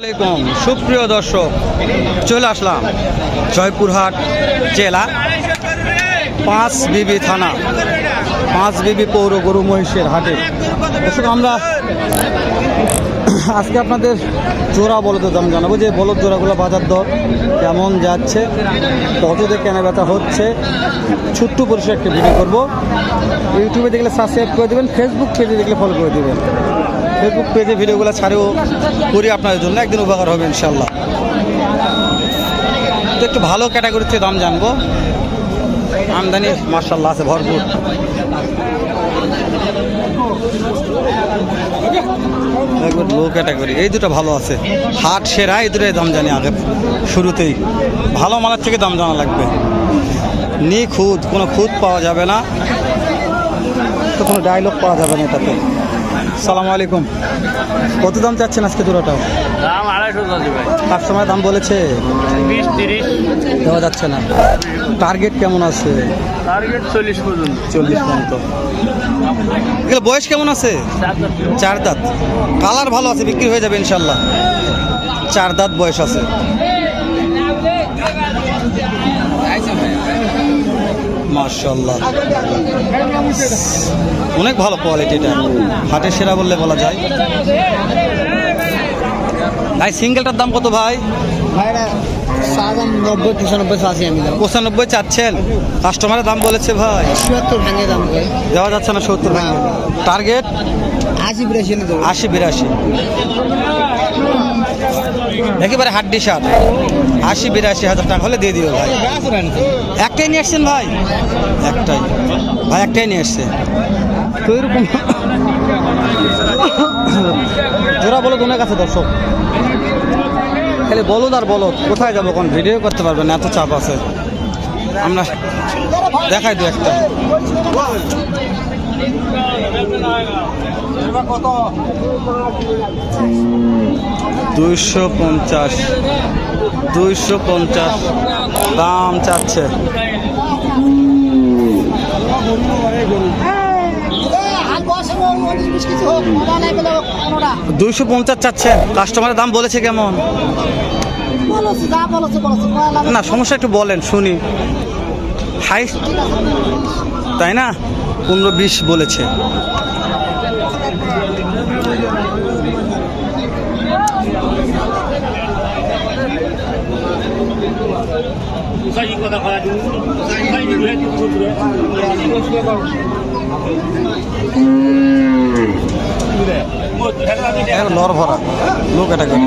আলাইকুম। সুপ্রিয় দর্শক, চলে আসলাম জয়পুরহাট জেলা, পাঁচ বিবি থানা, পাঁচ বিবি পৌর গরু মহিষের হাটে। দর্শক, আমরা আজকে আপনাদের জোড়া বলদের দাম জানাব। যে বলদ জোড়াগুলো বাজার দর কেমন যাচ্ছে কততে কেনা বেচা হচ্ছে, ছোট্ট পরিসরে একটা ভিডিও করব। ইউটিউবে দেখলে সাবস্ক্রাইব করে দেবেন ফেসবুক পেজে দেখলে ফলো করে দেবেন। ফেসবুক পেজে ভিডিওগুলো ছাড়েও করি আপনাদের জন্য, একদিন উপকার হবে ইনশাল্লাহ তো একটু ভালো ক্যাটাগরিতে দাম জানব। আমদানি মার্শাল্লাহ আছে ভরপুর। লো ক্যাটাগরি এই দুটো ভালো আছে। হাট সেরা, এই দুটোই দাম জানি আগে শুরুতেই। ভালো মালের থেকে দাম জানা লাগবে। নি নিখুঁত, কোনো খুঁত পাওয়া যাবে না। তো কোনো ডায়লগ পাওয়া যাবে না এটাতে। সালাম আলাইকুম। কত দাম চাচ্ছেন আজকে দাম আড়াইশো ভাই। কাস্টমার দাম বলেছে। বিশ তিরিশ। দেওয়া যাচ্ছে না। টার্গেট কেমন আছে? টার্গেট চল্লিশ পর্যন্ত। চল্লিশ পর্যন্ত। এগুলো বয়স কেমন আছে? চার দাঁত। কালার ভালো আছে বিক্রি হয়ে যাবে ইনশাল্লাহ। চার দাঁত বয়স আছে। মার্শাল্লাহ অনেক ভালো কোয়ালিটিটা হাটের সেরা বললে বলা যায়। ভাই সিঙ্গেলটার দাম কত ভাই? পঁচানব্বই চাচ্ছেন? কাস্টমারের দাম বলেছে ভাই। চুয়াত্তর ভাঙে দাম দেওয়া যাচ্ছে না সত্তর। টার্গেট আশি বিরাশি আশি বিরাশি। একেবারে হাড্ডি সার আশি বিরাশি হাজার টাকা হলে দিয়ে দিও ভাই। একটাই নিয়ে আসছেন ভাই? একটাই। ভাই একটাই নিয়ে আসছে। তো এরকম জোড়া বলদ অনেক আছে দর্শক। খালি বলদ আর বলদ কোথায় যাব কোন ভিডিও করতে পারবেন না এত চাপ আছে। আমরা দেখাই দু একটা। দুইশো পঞ্চাশ। দুইশো পঞ্চাশ। দাম চাচ্ছে। দুইশো পঞ্চাশ চাচ্ছে। কাস্টমারের দাম বলেছে কেমন? না, সমস্যা একটু বলেন, শুনি। হাই তাই না? পনেরো বিশ বলেছে। লর ভরা। লো ক্যাটাগরি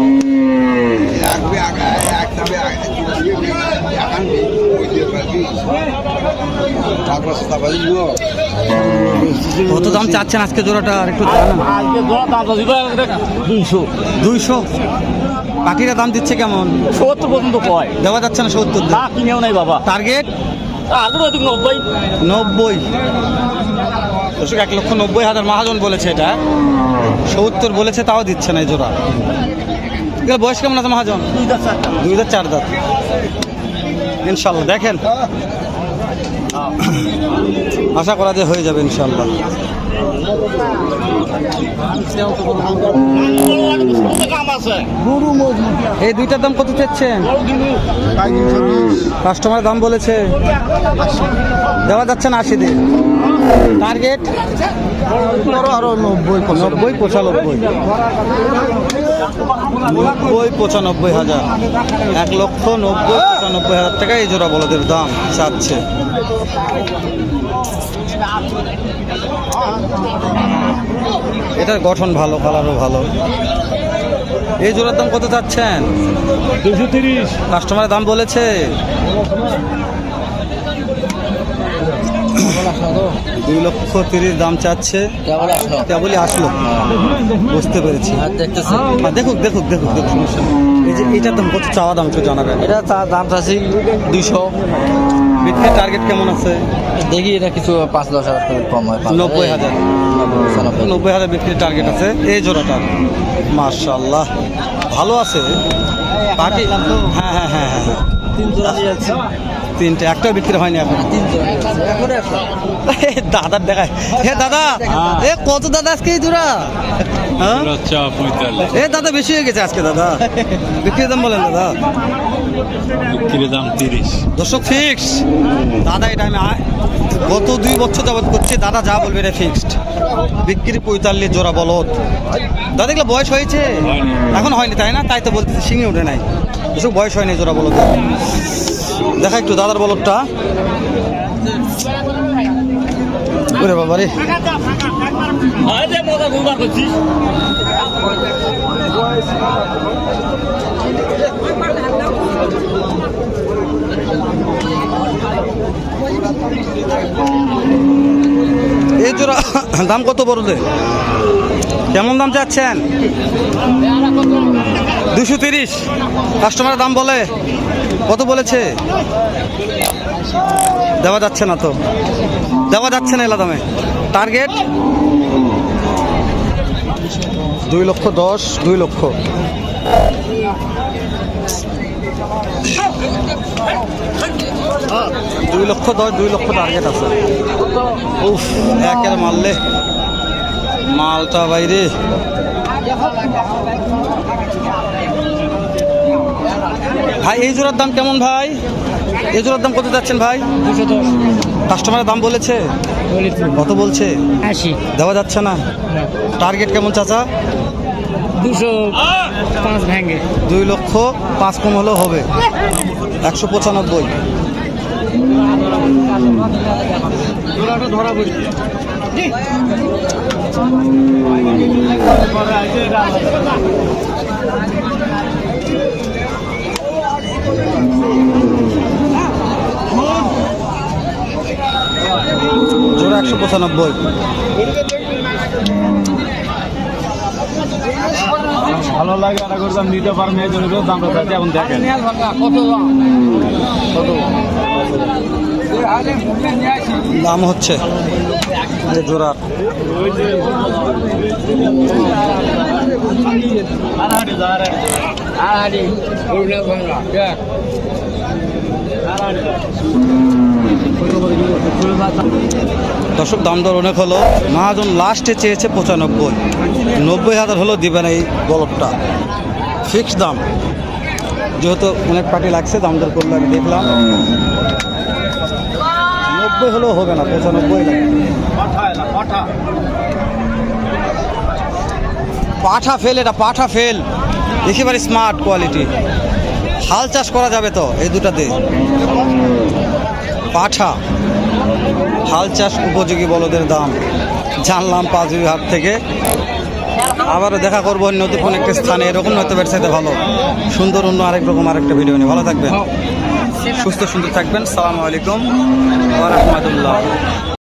কত দাম চাচ্ছেন আজকে জোড়াটা? আর একটু দুইশো। দুইশো? পাখিরা দাম দিচ্ছে কেমন? সত্তর পর্যন্ত কয়। দেওয়া যাচ্ছে না সত্তর না কিনেও নাই বাবা। টার্গেট? নব্বই। নব্বই। দর্শক এক লক্ষ নব্বই হাজার মহাজন বলেছে এটা। সত্তর বলেছে তাও দিচ্ছে না এই জোড়া। বয়স কেমন আছে মহাজন? দুই হাজার চার দাঁত। ইনশাল্লাহ দেখেন। আশা করা যে হয়ে যাবে ইনশাল্লাহ। এই দুইটার দাম কত চাচ্ছেন? কাস্টমার দাম বলেছে। দেওয়া যাচ্ছে না আশি দিন টার্গেট আরও নব্বই নব্বই পঁচানব্বই। নব্বই পঁচানব্বই হাজার। এক লক্ষ নব্বই পঁচানব্বই হাজার টাকা এই জোড়া বলদের দাম চাচ্ছে। এটার গঠন ভালো কালারও ভালো। এই জোড়ার দাম কত চাচ্ছেন? দুশো তিরিশ। কাস্টমারের দাম বলেছে। দুই লক্ষ তিরিশ দাম চাচ্ছে। কেবলই আসলো। বুঝতে পেরেছি। দেখতেছে। দেখুক দেখুক দেখুক দেখুক। সমস্যা। এই যে এটার দাম কত? চাওয়া দাম একটু জানাবেন। এটা তার দাম চাচ্ছি দুইশো। বিক্রির টার্গেট কেমন আছে? দেখি এটা কিছু পাঁচ দশ হাজার কম হয় নব্বই হাজার। নব্বই হাজার বিক্রির টার্গেট আছে। এই জোড়াটা মার্শাল্লাহ ভালো আছে। পার্টি হ্যাঁ হ্যাঁ হ্যাঁ হ্যাঁ। তিন জোড়া তিনটে একটাও বিক্রি হয়নি এখন। দাদার দেখায়। হে দাদা এ কত দাদা আজকে দুরা? হ্যাঁ? এ দাদা বেশি হয়ে গেছে আজকে দাদা। বিক্রির দাম বলেন দাদা। বিক্রির দাম তিরিশ। দর্শক ফিক্স দাদা এটা আমি গত দুই বছর যাবত করছি দাদা যা বলবে এটা ফিক্সড বিক্রি পঁয়তাল্লিশ জোড়া বলদ। দাদা এগুলো বয়স হয়েছে? এখন হয়নি তাই না? তাই তো বলতে শিঙে উঠে নাই। দর্শক বয়স হয়নি জোড়া বলদ দেখা একটু দাদার বলদটা। ওরে বাবা রে। এই জোড়া, দাম কত বড়দের? কেমন দাম চাচ্ছেন? দুশো তিরিশ। কাস্টমারের দাম বলে। কত বলেছে? দেওয়া যাচ্ছে না তো। দেওয়া যাচ্ছে না এলা দামে। টার্গেট দুই লক্ষ দশ দুই লক্ষ। দুই লক্ষ দশ দুই লক্ষ টার্গেট আছে। উফ একের মারলে। মালটা বাইরে ভাই এই জোড়ার দাম কেমন ভাই? এই জোড়ার দাম কত যাচ্ছেন ভাই? দুশো দশ। কাস্টমারের দাম বলেছে? কত বলছে? আশি। দেওয়া যাচ্ছে না? টার্গেট কেমন চাচা? দুশো পাঁচ ভেঙে দুই লক্ষ পাঁচ কম হলেও হবে। একশো পঁচানব্বই। ধরা একশো পঁচানব্বই ভালো লাগে আর করে দাম নিতে পারেন এই জন্য দামটা চাইছে এখন দেখেন দাম হচ্ছে এই জোড়া দর্শক, দাম দর অনেক হলো। মহাজন লাস্টে চেয়েছে পঁচানব্বই। নব্বই হাজার হলো দিবে না এই বলবটা ফিক্সড দাম। যেহেতু অনেক পার্টি লাগছে, দাম দর করলে আমি দেখলাম। নব্বই হলেও হবে না, পঁচানব্বই পাঠা ফেল এটা, পাঠা ফেল একেবারে স্মার্ট কোয়ালিটি হাল চাষ করা যাবে তো এই দুটাতে? পাঠা। হাল চাষ উপযোগী বলদের দাম। জানলাম পাঁচুই হাট থেকে। আবারও দেখা করব নতুন কোনো একটা স্থানে। এরকম হতে পারছে ভালো। সুন্দর অন্য আরেক রকম আরেকটা ভিডিও নিয়ে। ভালো থাকবেন। সুস্থ সুন্দর থাকবেন। সালামু আলাইকুম। রাহমাতুল্লাহ।